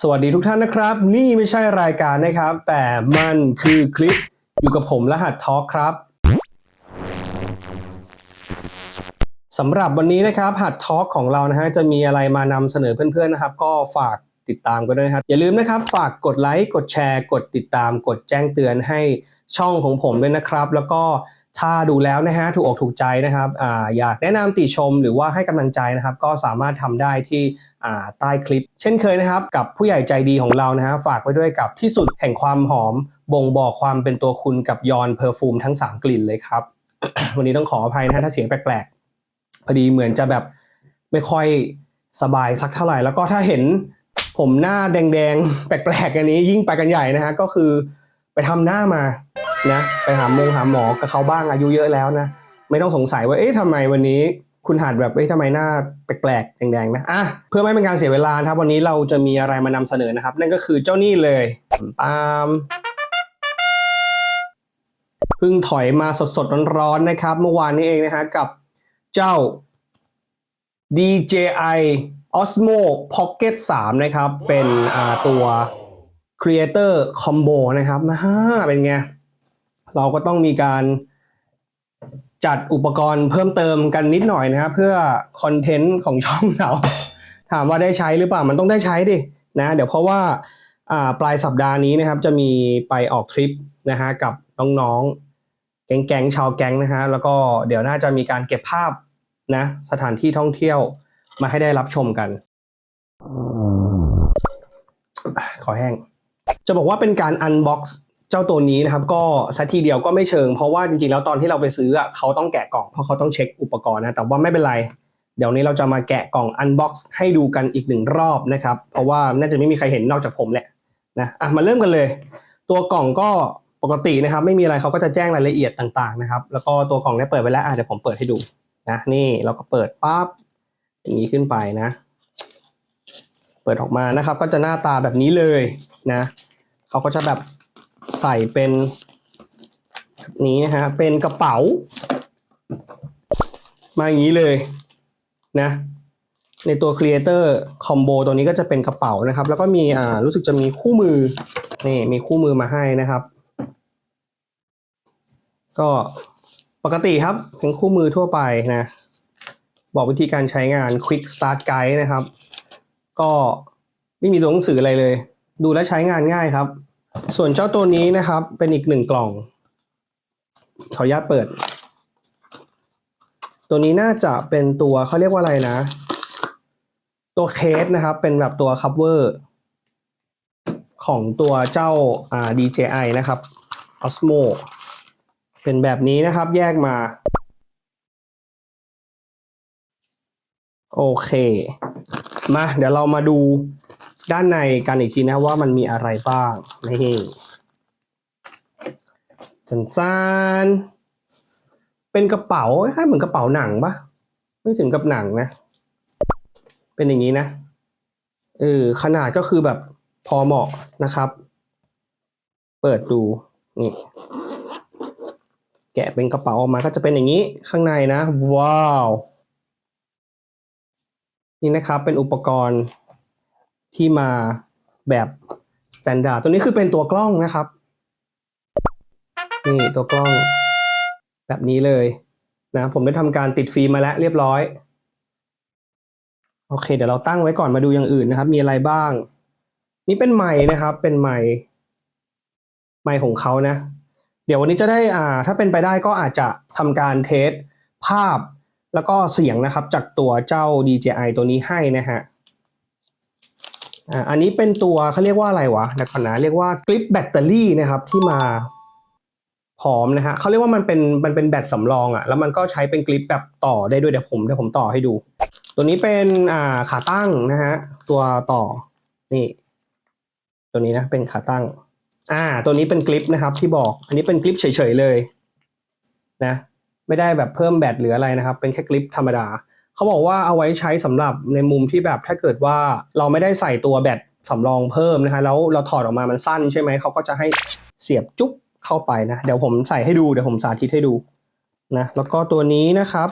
สวัสดีทุกท่านนะครับ นี่ไม่ใช่รายการนะครับ แต่มันคือคลิปอยู่กับผมรหัสทอล์คครับสำหรับวันนี้นะครับหัดทอล์กของเรานะฮะจะมีอะไรมานำเสนอเพื่อนๆนะครับ ก็ฝากติดตามกันด้วยนะครับ อย่าลืมนะครับ ฝากกดไลค์กดแชร์ กดติดตาม กดแจ้งเตือนให้ช่องของผมด้วยนะครับ แล้วก็ ถ้าดูแล้วนะฮะถูกอกถูกใจนะครับออยากแนะนำติชมหรือว่าให้กำลังใจนะครับ ก็สามารถทำได้ที่ใต้คลิป เช่นเคยนะครับ กับผู้ใหญ่ใจดีของเรานะฮะฝากไว้ด้วยกับที่สุดแห่งความหอม บ่งบอกความเป็นตัวคุณกับยอนเพอร์ฟูมทั้ง 3 กลิ่นเลยครับ วันนี้ต้องขออภัยนะฮะถ้าเสียงแปลกๆพอดีเหมือนจะแบบไม่ค่อยสบายสักเท่าไหร่ แล้วก็ถ้าเห็นผมหน้าแดงๆ แปลกๆอันนี้ยิ่งไปกันใหญ่นะฮะก็คือไปทำหน้ามา นะไปหาโมงหาหมอกับเขาบ้างอายุเยอะแล้วนะไม่ต้องสงสัยว่าเอ๊ะทำไมวันนี้คุณหัดแบบเอ๊ะทำไมหน้าแปลกๆแดงๆนะอะเพื่อไม่เป็นการเสียเวลาครับวันนี้เราจะมีอะไรมานำเสนอนะครับ นั่นก็คือเจ้านี่เลยปามเพิ่งถอยมาสดๆร้อนๆนะครับ เมื่อวานนี้เองนะฮะกับเจ้า DJI Osmo Pocket 3 นะครับ เป็นตัว Creator Combo นะครับนะฮะเป็นไง เราก็ต้องมีการจัดอุปกรณ์เพิ่มเติมกันนิดหน่อยนะครับเพื่อคอนเทนต์ของช่องเราถามว่าได้ใช้หรือเปล่ามันต้องได้ใช้ดินะเดี๋ยวเพราะว่าปลายสัปดาห์นี้นะครับจะมีไปออกทริปนะฮะกับน้องๆ แก๊งๆชาวแก๊งนะฮะแล้วก็เดี๋ยวน่าจะมีการเก็บภาพนะสถานที่ท่องเที่ยวมาให้ได้รับชมกัน ขอแห้ง จะบอกว่าเป็นการอันบ็อกซ์ เจ้าตัวนี้นะครับก็สักทีเดียวก็ไม่เชิง เพราะว่าจริงๆแล้วตอนที่เราไปซื้อเขาต้องแกะกล่องเพราะเขาต้องเช็คอุปกรณ์นะแต่ว่าไม่เป็นไร เดี๋ยวนี้เราจะมาแกะกล่องอันบ็อกซ์ให้ดูกันอีกหนึ่งรอบนะครับเพราะว่าน่าจะไม่มีใครเห็นนอกจากผมแหละนะอะมาเริ่มกันเลย ตัวกล่องก็ปกตินะครับ ไม่มีอะไรเขาก็จะแจ้งรายละเอียดต่างๆนะครับ แล้วก็ตัวกล่องได้เปิดไปแล้วอะเดี๋ยวผมเปิดให้ดูนะนี่เราก็เปิดปั๊บอย่างนี้ขึ้นไปนะ เปิดออกมานะครับ ก็จะหน้าตาแบบนี้เลยนะเขาก็จะแบบ ใส่เป็นแบบนี้นะฮะเป็นกระเป๋า มาอย่างนี้เลยนะ ในตัว Creator Combo ตัวนี้ก็จะเป็นกระเป๋านะครับ แล้วก็มีอ่ารู้สึกจะมีคู่มือนี่มีคู่มือมาให้นะครับ ก็ปกติครับเป็นคู่มือทั่วไปนะ บอกวิธีการใช้งาน Quick Start Guide นะครับ ก็ไม่มีตัวหนังสืออะไรเลย ดูและใช้งานง่ายครับ ส่วนเจ้าตัวนี้นะครับ เป็นอีกหนึ่งกล่อง ขออนุญาตเปิด ตัวนี้น่าจะเป็นตัวเขาเรียกว่าอะไรนะ ตัวเคสนะครับ เป็นแบบตัว cover ของตัวเจ้าอ่า DJI นะครับ Osmo เป็นแบบนี้นะครับแยกมา โอเค มาเดี๋ยวเรามาดู ด้านในกันอีกทีนะว่ามันมีอะไรบ้างนี่จันจานเป็นกระเป๋าคล้ายเหมือนกระเป๋าหนังปะไม่ถึงกับหนังนะ เป็นอย่างนี้นะเออขนาดก็คือแบบพอเหมาะนะครับ เปิดดูนี่แกะเป็นกระเป๋าออกมาก็จะเป็นอย่างนี้ข้างในนะ ว้าว นี่นะครับเป็นอุปกรณ์ ที่มาแบบสแตนดาร์ดตัวนี้คือเป็นตัวกล้องนะครับนี่ตัวกล้องแบบนี้เลยนะผมได้ทำการติดฟิล์มมาแล้วเรียบร้อย โอเค เดี๋ยวเราตั้งไว้ก่อนมาดูอย่างอื่นนะครับ มีอะไรบ้าง นี่เป็นไม้นะครับ เป็นไม้ไม้ของเขานะ เดี๋ยววันนี้จะได้อ่า ถ้าเป็นไปได้ก็อาจจะทำการเทสภาพแล้วก็เสียงนะครับ จากตัวเจ้า DJI ตัวนี้ให้นะฮะ อ่าอันนี้เป็นตัวเขาเรียกว่าอะไรวะเดี๋ยวก่อนนะเรียกว่ากริปแบตเตอรี่นะครับที่มาพร้อมนะฮะเขาเรียกว่ามันเป็นมันเป็นแบตสำรองอะ่ะแล้วมันก็ใช้เป็นกริปแบบต่อได้ด้วยเดี๋ยวผมเดี๋ยวผมต่อให้ดู ตัวนี้เป็นอ่าขาตั้งนะฮะตัวต่อนี่ ตัวนี้นะเป็นขาตั้ง อ่า ตัวนี้เป็นกริปนะครับ ที่บอก อันนี้เป็นกริปเฉยๆเลย นะ ไม่ได้แบบเพิ่มแบตหรืออะไรนะครับ เป็นแค่กริปธรรมดา เขาบอกว่าเอาไว้ใช้สำหรับในมุมที่แบบถ้าเกิดว่าเราไม่ได้ใส่ตัวแบตสำรองเพิ่มนะคะแล้วเราถอดออกมามันสั้นใช่ไหมเขาก็จะให้เสียบจุ๊บเข้าไปนะเดี๋ยวผมใส่ให้ดูเดี๋ยวผมสาธิตให้ดูนะแล้วก็ตัวนี้นะครับ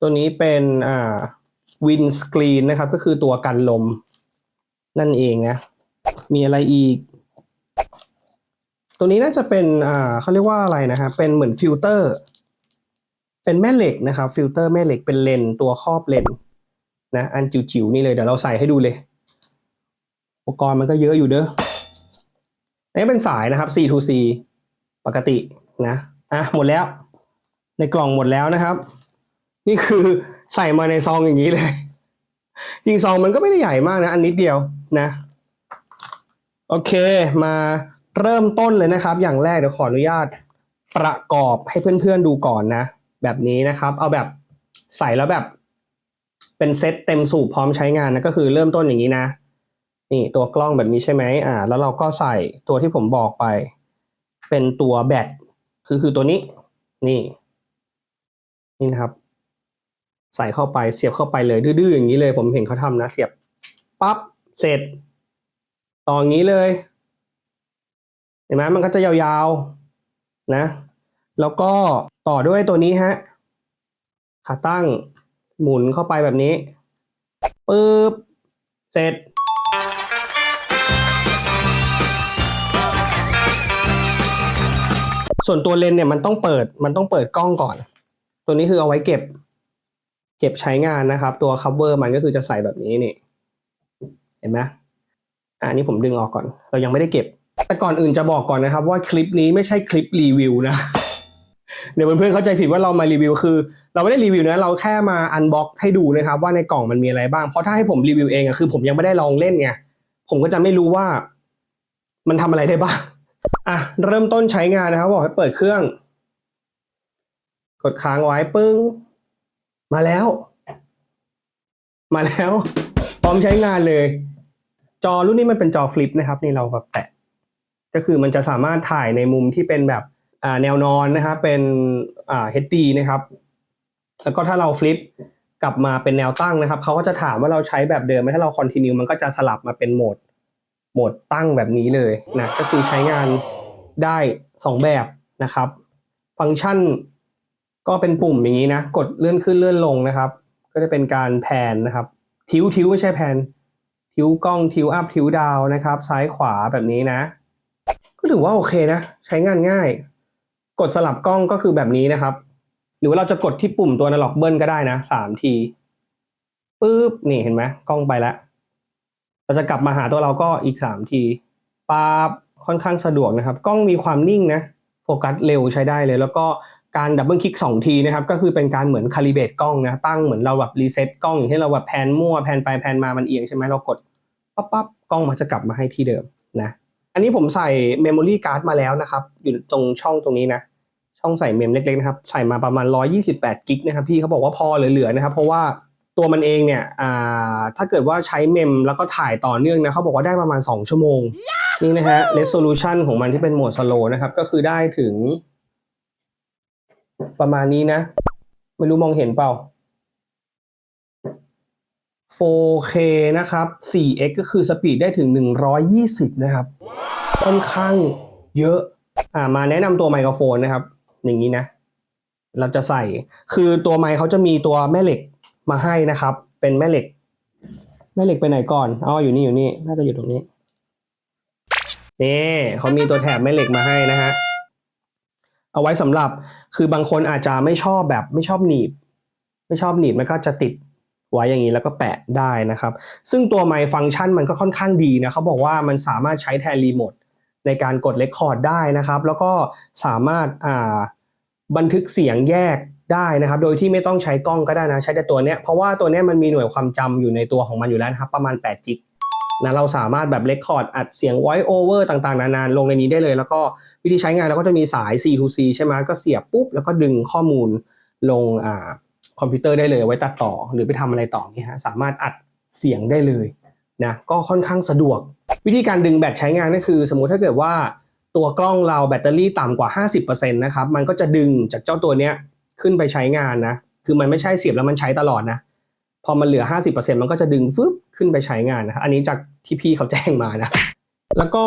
ตัวนี้เป็นอ่าวินสกรีนนะครับ ก็คือตัวกันลม นั่นเองนะ มีอะไรอีก ตัวนี้น่าจะเป็นอ่าเขาเรียกว่าอะไรนะครับเป็นเหมือนฟิลเตอร์ เป็นแม่เหล็กนะครับฟิลเตอร์แม่เหล็กเป็นเลนตัวครอบเลนนะอันจิ๋วๆนี่เลยเดี๋ยวเราใส่ให้ดูเลย อุปกรณ์มันก็เยอะอยู่เด้ออันนี้เป็นสายนะครับ C to C ปกตินะอะหมดแล้ว ในกล่องหมดแล้วนะครับ นี่คือใส่มาในซองอย่างนี้เลยจริงซองมันก็ไม่ได้ใหญ่มากนะ อันนิดเดียวนะ โอเคมาเริ่มต้นเลยนะครับ อย่างแรกเดี๋ยวขออนุญาตประกอบให้เพื่อนๆดูก่อนนะ แบบนี้นะครับ เอาแบบใส่แล้วแบบ เป็นเซตเต็มสูบพร้อมใช้งานนะก็คือเริ่มต้นอย่างนี้นะ นี่ตัวกล้องแบบนี้ใช่ไหมอ่า แล้วเราก็ใส่ตัวที่ผมบอกไป เป็นตัวแบตคือคือตัวนี้ นี่ นี่นะครับ ใส่เข้าไปเสียบเข้าไปเลย ดื้อๆอย่างนี้เลย ผมเห็นเขาทำนะ เสียบปั๊บเสร็จ ต่ออย่างนี้เลย เห็นไหมมันก็จะยาวๆนะ แล้วก็ต่อด้วยตัวนี้ฮะขาตั้งหมุนเข้าไปแบบนี้ปึ๊บเสร็จส่วนตัวเลนเนี่ยมันต้องเปิดมันต้องเปิดกล้องก่อน ตัวนี้คือเอาไว้เก็บ เก็บใช้งานนะครับ ตัว cover มันก็คือจะใส่แบบนี้นี่ เห็นไหมอ่านี่ผมดึงออกก่อน เรายังไม่ได้เก็บ แต่ก่อนอื่นจะบอกก่อนนะครับ ว่าคลิปนี้ไม่ใช่คลิปรีวิวนะ เดี๋ยวเพื่อนๆเข้าใจผิดว่าเรามารีวิวคือ เราไม่ได้รีวิวนะเราแค่มาอันบ็อกให้ดูนะครับว่าในกล่องมันมีอะไรบ้างเพราะถ้าให้ผมรีวิวเองอะคือ ผมยังไม่ได้ลองเล่นไงผมก็จะไม่รู้ว่า มันทำอะไรได้บ้างอะเริ่มต้นใช้งานนะครับบอกให้เปิดเครื่อง กดค้างไว้ปึ้ง มาแล้ว มาแล้ว พร้อมใช้งานเลย จอรุ่นนี้มันเป็นจอฟลิปนะครับ นี่เราแบบแตะก็คือมันจะสามารถถ่ายในมุมที่เป็นแบบ แนวนอนนะครับเป็นอ่า HD นะครับแล้วก็ถ้าเราฟลิปกลับมาเป็นแนวตั้งนะครับเขาก็จะถามว่าเราใช้แบบเดิมไหมถ้าเราคอนติเนียมันก็จะสลับมาเป็นโหมดโหมดตั้งแบบนี้เลยนะก็คือใช้งานได้ 2 แบบนะครับ ฟังก์ชันก็เป็นปุ่มอย่างนี้นะ กดเลื่อนขึ้นเลื่อนลงนะครับ ก็จะเป็นการแพนนะครับ ทิวทิวไม่ใช่แพนทิวกล้องทิวอัพทิวดาวนะครับ ซ้ายขวาแบบนี้นะ ก็ถือว่าโอเคนะ ใช้งานง่าย กดสลับกล้องก็คือแบบนี้นะครับ หรือว่าเราจะกดที่ปุ่มตัวนาล็อกเบิลก็ได้นะสามทีปุ๊บนี่เห็นไหมกล้องไปแล้ว เราจะกลับมาหาตัวเราก็อีกสามทีปาบค่อนข้างสะดวกนะครับ กล้องมีความนิ่งนะโฟกัสเร็วใช้ได้เลย แล้วก็การดับเบิลคลิกสองทีนะครับ ก็คือเป็นการเหมือนคาลิเบตกล้องนะตั้งเหมือนเราแบบรีเซ็ตกล้องอย่างที่เราแบบแพนมั่วแพนไปแพนมามันเอียงใช่ไหมเรากดปั๊บปั๊บกล้องมันจะกลับมาให้ที่เดิมนะ อันนี้ผมใส่เมมโมรี่การ์ดมาแล้วนะครับ อยู่ตรงช่องตรงนี้นะ ช่องใส่เมมเล็กๆนะครับ ใส่มาประมาณ 128กิกนะครับพี่เขาบอกว่าพอเหลือๆนะครับ เพราะว่าตัวมันเองเนี่ยอ่าถ้าเกิดว่าใช้เมมแล้วก็ถ่ายต่อเนื่องนะเขาบอกว่าได้ประมาณ 2 ชั่วโมง นี่นะฮะ resolution ของมันที่เป็นโหมด slow นะครับ ก็คือได้ถึง ประมาณนี้นะ ไม่รู้มองเห็นเปล่า 4K นะครับ 4x ก็คือสปีดได้ถึง 120 นะครับ ค่อนข้างเยอะ อ่ามาแนะนำตัวไมโครโฟนนะครับ อย่างนี้นะ เราจะใส่คือตัวไมค์เขาจะมีตัวแม่เหล็กมาให้นะครับ เป็นแม่เหล็ก แม่เหล็กไปไหนก่อนอ๋ออยู่นี่อยู่นี่น่าจะอยู่ตรงนี้นี่เขามีตัวแถบแม่เหล็กมาให้นะฮะเอาไว้สำหรับคือบางคนอาจจะไม่ชอบแบบไม่ชอบหนีบ ไม่ชอบหนีบมันก็จะติดไว้อย่างนี้แล้วก็แปะได้นะครับ ซึ่งตัวไมค์ฟังก์ชันมันก็ค่อนข้างดีนะเขาบอกว่ามันสามารถใช้แทนรีโมท ในการกดเลคคอร์ดได้นะครับ แล้วก็สามารถอ่าบันทึกเสียงแยกได้นะครับ โดยที่ไม่ต้องใช้กล้องก็ได้นะใช้แต่ตัวเนี้ยเพราะว่าตัวเนี้ยมันมีหน่วยความจำอยู่ในตัวของมันอยู่แล้วนะครับ ประมาณ8จิกนะเราสามารถแบบเลคคอร์ดอัดเสียง voice over ต่างๆ นานาลงในนี้ได้เลย แล้วก็วิธีใช้งานเราก็จะมีสาย C to C ใช่ไหมก็เสียบปุ๊บ แล้วก็ดึงข้อมูลลงอ่าคอมพิวเตอร์ได้เลยไว้ตัดต่อหรือไปทำอะไรต่อนี่ฮะสามารถอัดเสียงได้เลย นะก็ค่อนข้างสะดวก วิธีการดึงแบตใช้งานก็คือ สมมุติถ้าเกิดว่าตัวกล้องเราแบตเตอรี่ต่ำกว่า 50%นะครับมันก็จะดึงจากเจ้าตัวเนี้ยขึ้นไปใช้งานนะคือมันไม่ใช่เสียบแล้วมันใช้ตลอดนะพอมันเหลือ 50%มันก็จะดึงฟึบขึ้นไปใช้งานนะอันนี้จากที่พี่เขาแจ้งมานะแล้วก็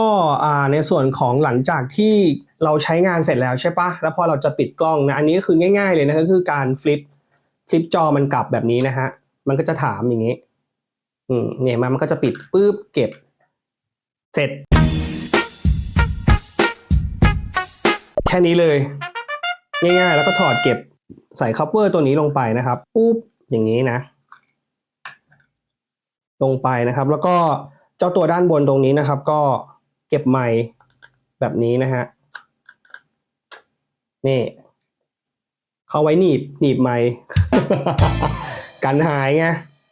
ในส่วนของหลังจากที่เราใช้งานเสร็จแล้วใช่ปะแล้วพอเราจะปิดกล้องนะอันนี้ก็คือง่าย ๆเลยนะก็คือการฟลิปฟลิปจอมันกลับแบบนี้นะฮะมันก็จะถามอย่างนี้ อืมเนี่ยมันก็จะปิดปุ๊บเก็บ เสร็จ แค่นี้เลย ง่ายๆ แล้วก็ถอดเก็บใส่คัพเวอร์ตัวนี้ลงไปนะครับปุ๊บอย่างนี้นะ ลงไปนะครับ แล้วก็เจ้าตัวด้านบนตรงนี้นะครับ ก็เก็บใหม่แบบนี้นะฮะนี่เข้าไว้หนีบหนีบไม้ กันหายไง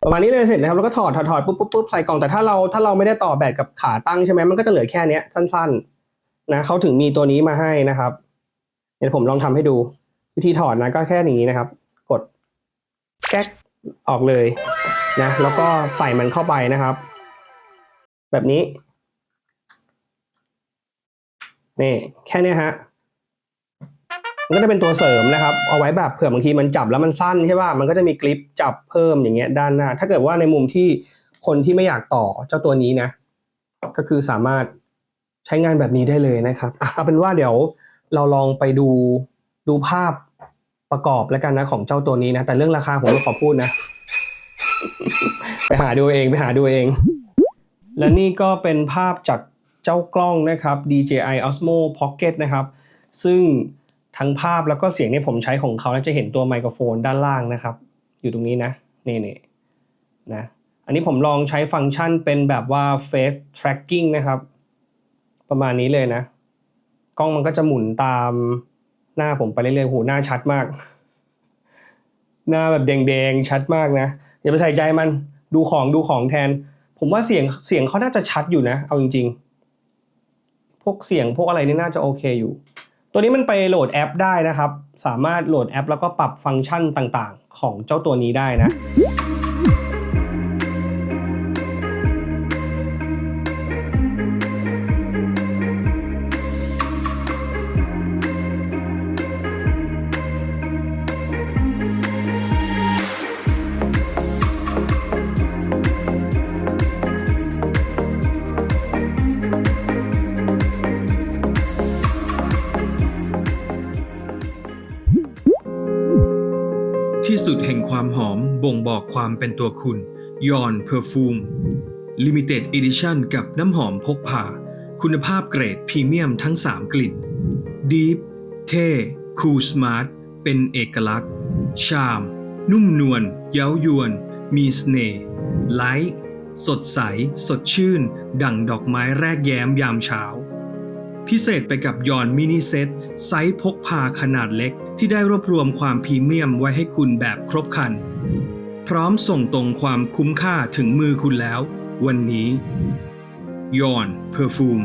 ประมาณนี้เลยเสร็จนะครับแล้วก็ถอดถอดถอดปุ๊บปุ๊บปุ๊บใส่กล่องแต่ถ้าเราถ้าเราไม่ได้ต่อแบตกับขาตั้งใช่ไหมมันก็จะเหลือแค่เนี้ยสั้นๆนะเขาถึงมีตัวนี้มาให้นะครับเดี๋ยวผมลองทำให้ดู วิธีถอดนะก็แค่นี้นะครับ กดแก๊กออกเลยนะแล้วก็ใส่มันเข้าไปนะครับ แบบนี้นี่แค่นี้ฮะ มันก็จะเป็นตัวเสริมนะครับ เอาไว้แบบเผื่อบางทีมันจับแล้วมันสั้นใช่ป่ะมันก็จะมีกริปจับเพิ่มอย่างเงี้ยด้านหน้า ถ้าเกิดว่าในมุมที่คนที่ไม่อยากต่อเจ้าตัวนี้นะ ก็คือสามารถใช้งานแบบนี้ได้เลยนะครับเอาเป็นว่าเดี๋ยวเราลองไปดูดูภาพประกอบแล้วกันนะของเจ้าตัวนี้นะ แต่เรื่องราคาผมไม่ขอพูดนะ ไปหาดูเองไปหาดูเอง และนี่ก็เป็นภาพจากเจ้ากล้องนะครับ DJI Osmo Pocket นะครับ ซึ่ง ทั้งภาพแล้วก็เสียงเนี่ยผมใช้ของเขาแล้วจะเห็นตัวไมโครโฟนด้านล่างนะครับ อยู่ตรงนี้นะนี่นี่นะอันนี้ผมลองใช้ฟังก์ชันเป็นแบบว่า face tracking นะครับ ประมาณนี้เลยนะ กล้องมันก็จะหมุนตามหน้าผมไปเรื่อยๆโหหน้าชัดมาก หน้าแบบแดงๆชัดมากนะอย่าไปใส่ใจมันดูของดูของแทน ผมว่าเสียงเสียงเขาน่าจะชัดอยู่นะ เอาจริง ๆ พวกเสียงพวกอะไรนี่น่าจะโอเคอยู่ ตัวนี้มันไปโหลดแอปได้นะครับ สามารถโหลดแอป แล้วก็ปรับฟังก์ชันต่างๆ ของเจ้าตัวนี้ได้นะ บ่งบอกความเป็นตัวคุณยอนเพอร์ฟูม Limited Edition กับน้ำหอมพกพา คุณภาพเกรดพรีเมียมทั้ง 3 กลิ่น Deep เท่ Cool Smart เป็นเอกลักษณ์ ชาม นุ่มนวลเย้ายวน มีสเสน่ห์ไลท์สดใส สดชื่น ดั่งดอกไม้แรกแย้มยามเช้า พิเศษไปกับยอนมินิเซตไซส์พกพาขนาดเล็กที่ได้รวบรวมความพรีเมียมไว้ให้คุณแบบครบครัน พร้อมส่งตรงความคุ้มค่าถึงมือคุณแล้ว วันนี้ยอนเพอร์ฟูม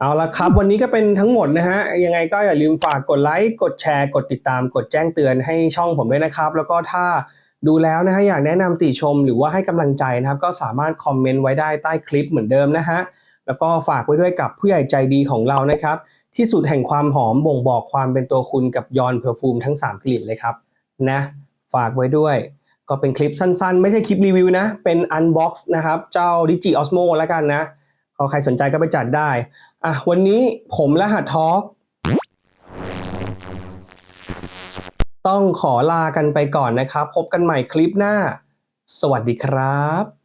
เอาละครับ วันนี้ก็เป็นทั้งหมดนะฮะ ยังไงก็อย่าลืมฝากกดไลค์กดแชร์กดติดตามกดแจ้งเตือนให้ช่องผมด้วยนะครับ แล้วก็ถ้าดูแล้วนะฮะอยากแนะนำติชมหรือว่าให้กำลังใจนะครับ ก็สามารถคอมเมนต์ไว้ได้ใต้คลิปเหมือนเดิมนะฮะแล้วก็ฝากไว้ด้วยกับผู้ใหญ่ใจดีของเรานะครับ ที่สุดแห่งความหอมบ่งบอกความเป็นตัวคุณกับยอนเพอร์ฟูมทั้ง 3 กลิ่นเลยครับ นะฝากไว้ด้วย ก็เป็นคลิปสั้นๆ ไม่ใช่คลิปรีวิวนะ เป็นอันบ็อกซ์นะครับ เจ้าดิจิออสโมแล้วกันนะพอใครสนใจก็ไปจัดได้อะวันนี้ผมและหัดทอล์กต้องขอลากันไปก่อนนะครับ พบกันใหม่คลิปหน้า สวัสดีครับ